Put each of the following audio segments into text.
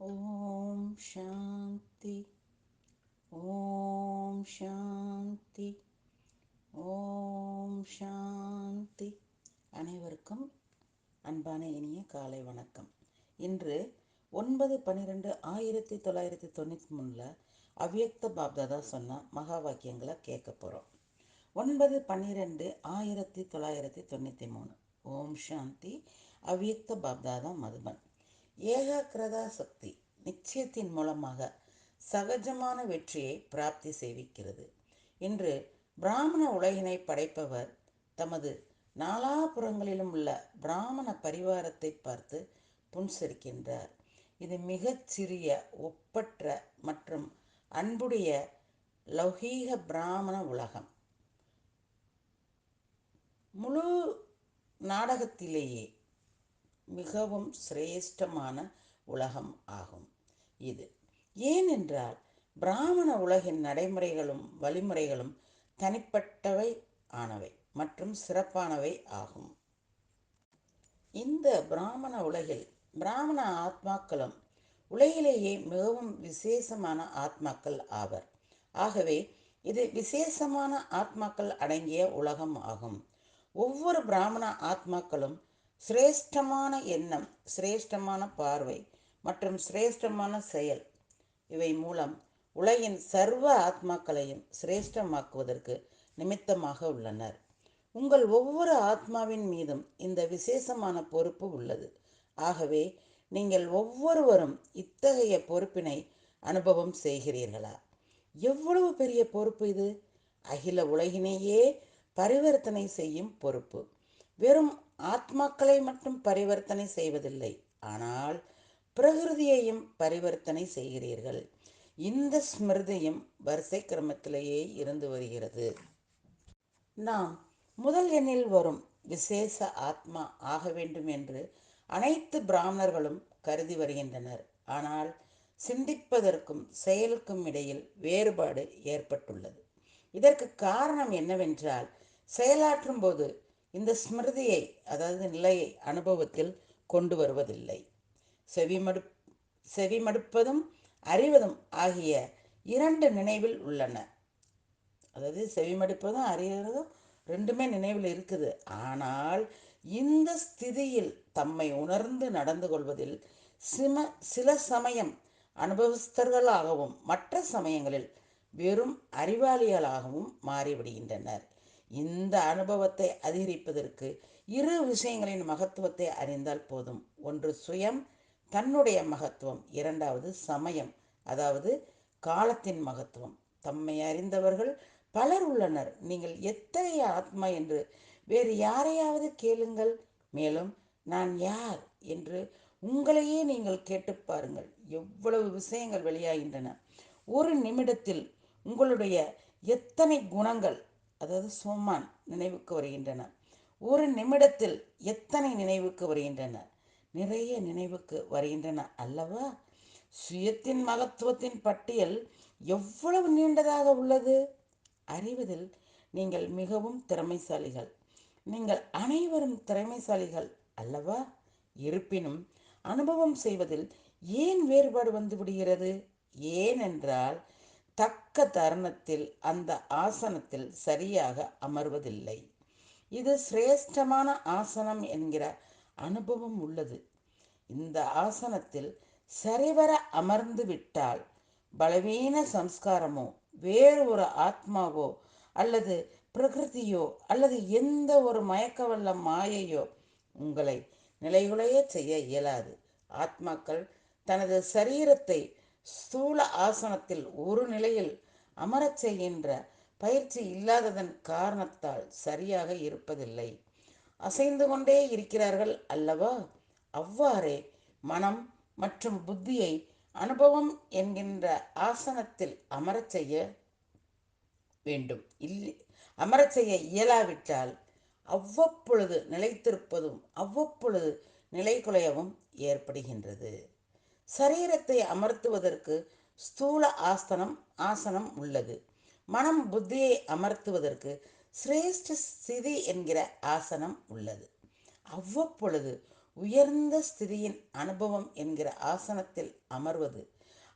ஓம் சாந்தி ஓம் சாந்தி ஓம் சாந்தி அனைவருக்கும் அன்பான இனிய காலை வணக்கம். இன்று ஒன்பது பன்னிரெண்டு ஆயிரத்தி தொள்ளாயிரத்தி தொண்ணூற்றி மூணில் அவ்யக்த பாப்தாதா சொன்ன மகா வாக்கியங்களை கேட்க போகிறோம் ஒன்பது பன்னிரெண்டு ஆயிரத்தி தொள்ளாயிரத்தி தொண்ணூற்றி மூணு. ஓம் சாந்தி அவ்யக்த பாப்தாதா மதுபன். ஏகாக்கிரதா சக்தி நிச்சயத்தின் மூலமாக சகஜமான வெற்றியை பிராப்தி செய்விக்கிறது. இன்று பிராமண உலகினை படைப்பவர் தமது நாலாபுறங்களிலும் உள்ள பிராமண பரிவாரத்தை பார்த்து புன்சரிக்கின்றார். இது மிகச் சிறிய ஒப்பற்ற மற்றும் அன்புடைய லௌகீக பிராமண உலகம். முழு நாடகத்திலேயே மிகவும் சிரேஷ்டமான உலகம் ஆகும் இது. ஏனென்றால் பிராமண உலகின் நடைமுறைகளும் வழிமுறைகளும் தனிப்பட்டவை ஆனவை மற்றும் சிறப்பானவை ஆகும். இந்த பிராமண உலகில் பிராமண ஆத்மாக்களும் உலகிலேயே மிகவும் விசேஷமான ஆத்மாக்கள் ஆவர். ஆகவே இது விசேஷமான ஆத்மாக்கள் அடங்கிய உலகம் ஆகும். ஒவ்வொரு பிராமண ஆத்மாக்களும் சிரேஷ்டமான எண்ணம் சிரேஷ்டமான பார்வை மற்றும் சிரேஷ்டமான செயல். இவை மூலம் உலகின் சர்வ ஆத்மாக்களையும் சிரேஷ்டமாக்குவதற்கு நிமித்தமாக உள்ளனர். உங்கள் ஒவ்வொரு ஆத்மாவின் மீதும் இந்த விசேஷமான பொறுப்பு உள்ளது. ஆகவே நீங்கள் ஒவ்வொருவரும் இத்தகைய பொறுப்பினை அனுபவம் செய்கிறீர்களா? எவ்வளவு பெரிய பொறுப்பு இது? அகில உலகினையே பரிவர்த்தனை செய்யும் பொறுப்பு. வெறும் ஆத்மாக்களை மட்டும் பரிவர்த்தனை செய்வதில்லை. ஆனால் பிரகிருதியையும் பரிவர்த்தனை செய்கிறீர்கள். இந்த ஸ்மிருதியும் வரிசை கிரமத்திலேயே இருந்து வருகிறது. நாம் முதல் எண்ணில் வரும் விசேஷ ஆத்மா ஆக வேண்டும் என்று அனைத்து பிராமணர்களும் கருதி வருகின்றனர். ஆனால் சிந்திப்பதற்கும் செயலுக்கும் இடையில் வேறுபாடு ஏற்பட்டுள்ளது. இதற்கு காரணம் என்னவென்றால் செயலாற்றும் போது இந்த ஸ்மிருதியை அதாவது நிலையை அனுபவத்தில் கொண்டு வருவதில்லை. செவிமடு செவிமடுப்பதும் அறிவதும் ஆகிய இரண்டு நினைவில் உள்ளன. அதாவது செவிமடுப்பதும் அறிவதும் ரெண்டுமே நினைவில் இருக்குது. ஆனால் இந்த ஸ்திதியில் தம்மை உணர்ந்து நடந்து கொள்வதில் சிம சில சமயம் அனுபவஸ்தர்களாகவும் மற்ற சமயங்களில் வெறும் அறிவாளிகளாகவும் மாறிவிடுகின்றனர். இந்த அனுபவத்தை அதிகரிப்பதற்கு இரு விஷயங்களின் மகத்துவத்தை அறிந்தால் போதும். ஒன்று சுயம் தன்னுடைய மகத்துவம். இரண்டாவது சமயம் அதாவது காலத்தின் மகத்துவம். தம்மை அறிந்தவர்கள் பலர் உள்ளனர். நீங்கள் எத்தகைய ஆத்மா என்று வேறு யாரையாவது கேளுங்கள். மேலும் நான் யார் என்று உங்களையே நீங்கள் கேட்டு பாருங்கள். எவ்வளவு விஷயங்கள் வெளியாகின்றன. ஒரு நிமிடத்தில் உங்களுடைய எத்தனை குணங்கள் அதாவது சோமான் நினைவுக்கு வருகின்றன ஒரு நிமிடத்தில் எத்தனை நினைவுக்கு வருகின்றன? நிறைய நினைவுக்கு வருகின்றன அல்லவா? சுயத்தின் மகத்துவத்தின் பட்டியல் எவ்வளவு நீண்டதாக உள்ளது? அறிவதில் நீங்கள் மிகவும் திறமைசாலிகள். நீங்கள் அனைவரும் திறமைசாலிகள் அல்லவா? இருப்பினும் அனுபவம் செய்வதில் ஏன் வேறுபாடு வந்து விடுகிறது? ஏனென்றால் தக்க தருணத்தில் அந்த ஆசனத்தில் சரியாக அமர்வதில்லை. இது சிரேஷ்டமான ஆசனம் என்கிற அனுபவம் உள்ளது. இந்த ஆசனத்தில் சரிவர அமர்ந்து விட்டால் பலவீன சம்ஸ்காரமோ வேறு ஒரு ஆத்மாவோ அல்லது பிரகிருதியோ அல்லது எந்த ஒரு மயக்கவல்ல மாயையோ உங்களை நிலைகுலைய செய்ய இயலாது. ஆத்மாக்கள் தனது சரீரத்தை ஸ்தூல ஆசனத்தில் ஒரு நிலையில் அமரச் செய்கின்ற பயிற்சி இல்லாததன் காரணத்தால் சரியாக இருப்பதில்லை. அசைந்து கொண்டே இருக்கிறார்கள் அல்லவா? அவ்வாறே மனம் மற்றும் புத்தியை அனுபவம் என்கின்ற ஆசனத்தில் அமரச் செய்ய வேண்டும். இல்லை அமரச் செய்ய இயலாவிட்டால் அவ்வப்பொழுது நிலைத்திருப்பதும் அவ்வப்பொழுது நிலைகுலையவும் ஏற்படுகின்றது. சரீரத்தை அமர்த்துவதற்கு ஸ்தூல ஆசனம் ஆசனம் உள்ளது. மனம் புத்தியை அமர்த்துவதற்கு சிரேஷ்ட ஸ்திதி என்கிற ஆசனம் உள்ளது. அவ்வப்பொழுது உயர்ந்த ஸ்திதியின் அனுபவம் என்கிற ஆசனத்தில் அமர்வது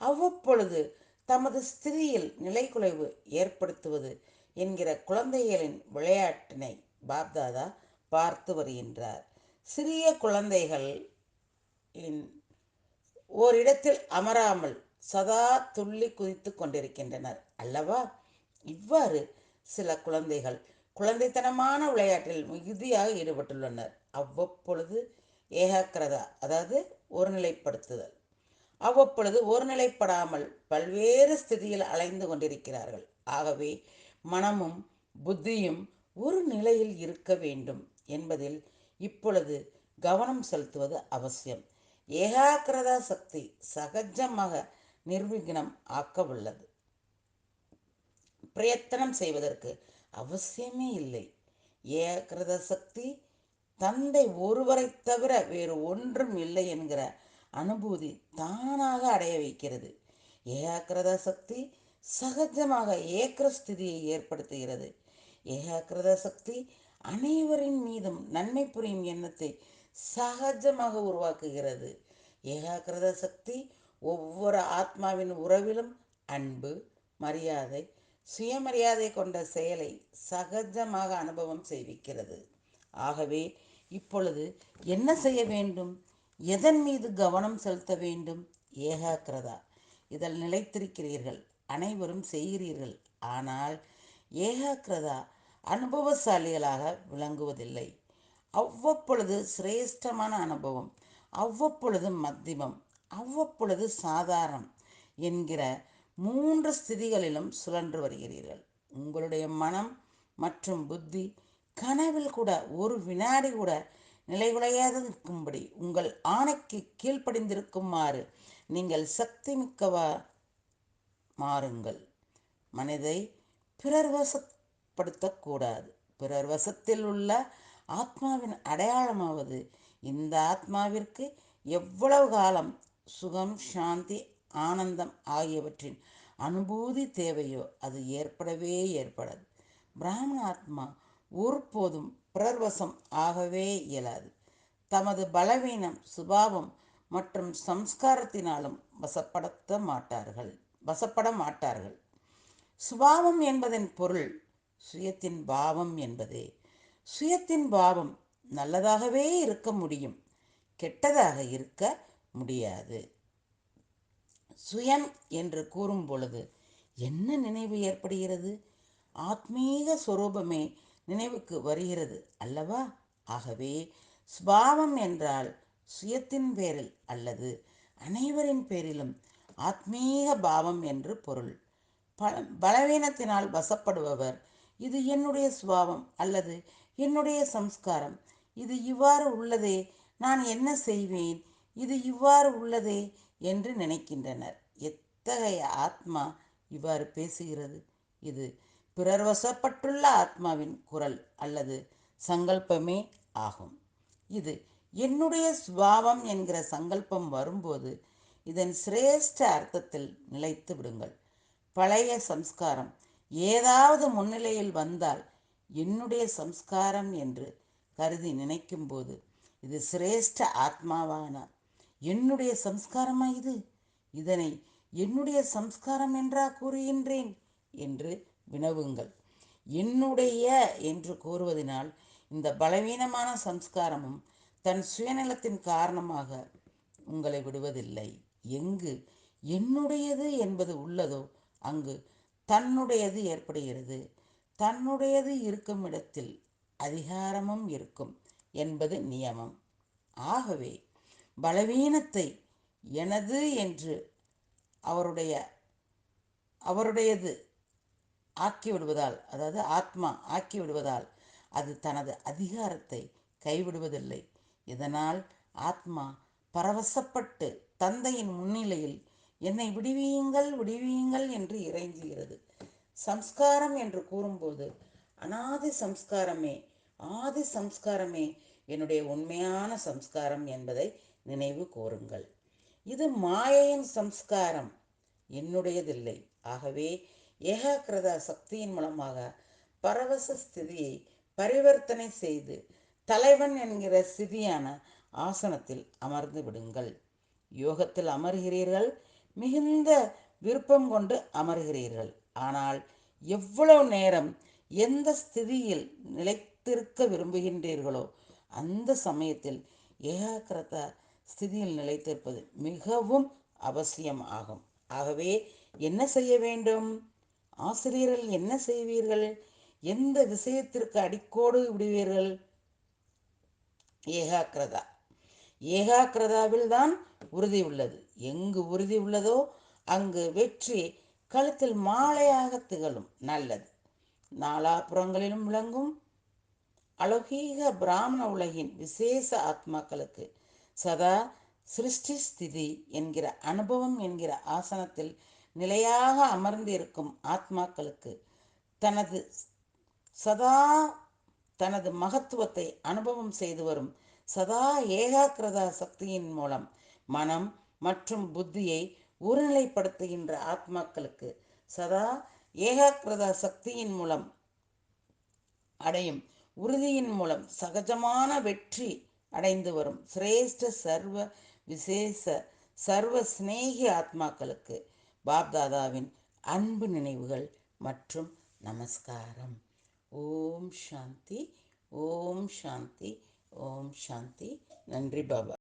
அவ்வப்பொழுது தமது ஸ்திதியில் நிலைக்குலைவு ஏற்படுத்துவது என்கிற குழந்தைகளின் விளையாட்டினை பாப்தாதா பார்த்து வருகின்றார். சிறிய குழந்தைகள் ஓரிடத்தில் அமராமல் சதா துள்ளி குதித்து கொண்டிருக்கின்றனர். அல்லவா? இவ்வாறு சில குழந்தைகள் குழந்தைத்தனமான விளையாட்டில் மிகுதியாக ஈடுபட்டுள்ளனர். அவ்வப்பொழுது ஏகாக்கிரதா அதாவது ஒருநிலைப்படுத்துதல். அவ்வப்பொழுது ஒருநிலைப்படாமல் பல்வேறு ஸ்திதியில் அலைந்து கொண்டிருக்கிறார்கள். ஆகவே மனமும் புத்தியும் ஒரு நிலையில் இருக்க வேண்டும் என்பதில் இப்பொழுது கவனம் செலுத்துவது அவசியம். ஏகாக்கிரதா சக்தி சகஜமாக நிர்விக்னம் ஆக்க உள்ளது பிரயத்தனம் செய்வதற்கு அவசியமே இல்லை. ஏகாக்கிரத சக்தி தந்தை ஒருவரை தவிர வேறு ஒன்றும் இல்லை என்கிற அனுபூதி தானாக அடைய வைக்கிறது. ஏகாக்கிரத சக்தி சகஜமாக ஏக்கரஸ்திதியை ஏற்படுத்துகிறது. ஏகாக்கிரத சக்தி அனைவரின் மீதும் நன்மை புரியும் எண்ணத்தை சகஜமாக உருவாக்குகிறது. ஏகாகிரத சக்தி ஒவ்வொரு ஆத்மாவின் உறவிலும் அன்பு மரியாதை சுயமரியாதை கொண்ட செயலை சகஜமாக அனுபவம் செய்விக்கிறது. ஆகவே இப்பொழுது என்ன செய்ய வேண்டும்? எதன் மீது கவனம் செலுத்த வேண்டும்? ஏகாக்கிரதா. இதில் நிலைத்திருக்கிறீர்கள். அனைவரும் செய்கிறீர்கள். ஆனால் ஏகாக்கிரதா அனுபவசாலிகளாக விளங்குவதில்லை. அவ்வப்பொழுது சிரேஷ்டமான அனுபவம் அவ்வப்பொழுது மத்தியமம் அவ்வப்பொழுது சாதாரணம் என்கிற மூன்று ஸ்திதிகளிலும் சுழன்று வருகிறீர்கள். உங்களுடைய மனம் மற்றும் புத்தி கனவில் கூட ஒரு வினாடி கூட நிலைகுலையாது இருக்கும்படி உங்கள் ஆணைக்கு கீழ்ப்படிந்திருக்குமாறு நீங்கள் சக்தி மிக்கவா மாறுங்கள். மனதை பிறர் வசப்படுத்தக்கூடாது. பிறர் வசத்தில் உள்ள ஆத்மாவின் அடையாளமாவது. இந்த ஆத்மாவிற்கு எவ்வளவு காலம் சுகம் சாந்தி ஆனந்தம் ஆகியவற்றின் அனுபூதி தேவையோ அது ஏற்படவே ஏற்படாது. பிராமண ஆத்மா ஒருபோதும் பிறர்வசம் ஆகவே இயலாது. தமது பலவீனம் சுபாவம் மற்றும் சம்ஸ்காரத்தினாலும் வசப்படுத்த மாட்டார்கள் வசப்பட மாட்டார்கள். சுபாவம் என்பதன் பொருள் சுயத்தின் பாவம் என்பதே. சுயத்தின் பாவம் நல்லதாகவே இருக்க முடியும். கெட்டதாக இருக்க முடியாது. சுயம் என்று கூறும் பொழுது என்ன நினைவு ஏற்படுகிறது? ஆத்மீக சுரூபமே நினைவுக்கு வருகிறது அல்லவா? ஆகவே ஸ்பாவம் என்றால் சுயத்தின் பேரில் அல்லது அனைவரின் பேரிலும் ஆத்மீக பாவம் என்று பொருள். பல பலவீனத்தினால் வசப்படுபவர் இது என்னுடைய சுபாவம் அல்லது என்னுடைய சம்ஸ்காரம். இது இவ்வாறு உள்ளதே நான் என்ன செய்வேன்? இது இவ்வாறு உள்ளதே என்று நினைக்கின்றனர். எத்தகைய ஆத்மா இவ்வாறு பேசுகிறது? இது பிறர் வசப்பட்டுள்ள ஆத்மாவின் குரல் அல்லது சங்கல்பமே ஆகும். இது என்னுடைய சுபாவம் என்கிற சங்கல்பம் வரும்போது இதன் சிரேஷ்ட அர்த்தத்தில் நிலைத்து விடுங்கள். பழைய சம்ஸ்காரம் ஏதாவது முன்னிலையில் வந்தால் என்னுடைய சம்ஸ்காரம் என்று கருதி நினைக்கும்போது இது சிரேஷ்ட ஆத்மாவான என்னுடைய சம்ஸ்காரமா இது? இதனை என்னுடைய சம்ஸ்காரம் என்றா கூறுகின்றேன் என்று வினவுங்கள். என்னுடைய என்று கூறுவதனால் இந்த பலவீனமான சம்ஸ்காரமும் தன் சுயநலத்தின் காரணமாக உங்களை விடுவதில்லை. எங்கு என்னுடையது என்பது உள்ளதோ அங்கு தன்னுடையது ஏற்படுகிறது. தன்னுடையது இருக்கும் இடத்தில் அதிகாரமும் இருக்கும் என்பது நியமம். ஆகவே பலவீனத்தை எனது என்று அவருடைய அவருடையது ஆக்கிவிடுவதால் அதாவது ஆத்மா ஆக்கிவிடுவதால் அது தனது அதிகாரத்தை கைவிடுவதில்லை. இதனால் ஆத்மா பரவசப்பட்டு தந்தையின் முன்னிலையில் என்னை விடுவியுங்கள் விடுவியுங்கள் என்று இறைஞ்சுகிறது. சம்ஸ்காரம் என்று கூறும்போது அனாதி சம்ஸ்காரமே ஆதி சம்ஸ்காரமே என்னுடைய உண்மையான சம்ஸ்காரம் என்பதை நினைவு கூறுங்கள். இது மாயையின் சம்ஸ்காரம். என்னுடையதில்லை. ஆகவே ஏகாகிரத சக்தியின் மூலமாக பரவச ஸ்திதியை பரிவர்த்தனை செய்து தலைவன் என்கிற ஸ்திதியான ஆசனத்தில் அமர்ந்து விடுங்கள். யோகத்தில் அமர்கிறீர்கள். மிகுந்த விருப்பம் கொண்டு அமர்கிறீர்கள். ஆனால் எவ்வளவு நேரம் எந்த ஸ்திதியில் நிலைத்திருக்க விரும்புகின்றீர்களோ அந்த சமயத்தில் ஏகாக்கிரத ஸ்திதியில் நிலைத்திருப்பது மிகவும் அவசியம் ஆகும். ஆகவே என்ன செய்ய வேண்டும்? ஆசிரியர்கள் என்ன செய்வீர்கள்? எந்த விஷயத்திற்கு அடிக்கோடு விடுவீர்கள்? ஏகாக்கிரதா. ஏகாக்கிரதாவில் தான் உறுதி உள்ளது. எங்கு உறுதி உள்ளதோ அங்கு வெற்றி கழுத்தில் மாலையாக திகழும் நல்லது. நாலாபுறங்களிலும் விளங்கும் அலௌகீக பிராமண உலகின் விசேஷ ஆத்மாக்களுக்கு சதா சிருஷ்டி ஸ்திதி என்கிற அனுபவம் என்கிற ஆசனத்தில் நிலையாக அமர்ந்து இருக்கும் ஆத்மாக்களுக்கு தனது சதா தனது மகத்துவத்தை அனுபவம் செய்து வரும் சதா ஏகாக்கிரதா சக்தியின் மூலம் மனம் மற்றும் புத்தியை ஒருநிலைப்படுத்துகின்ற ஆத்மாக்களுக்கு சதா ஏகாக்கிரதா சக்தியின் மூலம் அடையும் உறுதியின் மூலம் சகஜமான வெற்றி அடைந்து வரும் சிரேஷ்ட சர்வ விசேஷ சர்வ சிநேகி ஆத்மாக்களுக்கு பாப்தாதாவின் அன்பு நினைவுகள் மற்றும் நமஸ்காரம். ஓம் சாந்தி ஓம் சாந்தி ஓம் சாந்தி. நன்றி பாபா.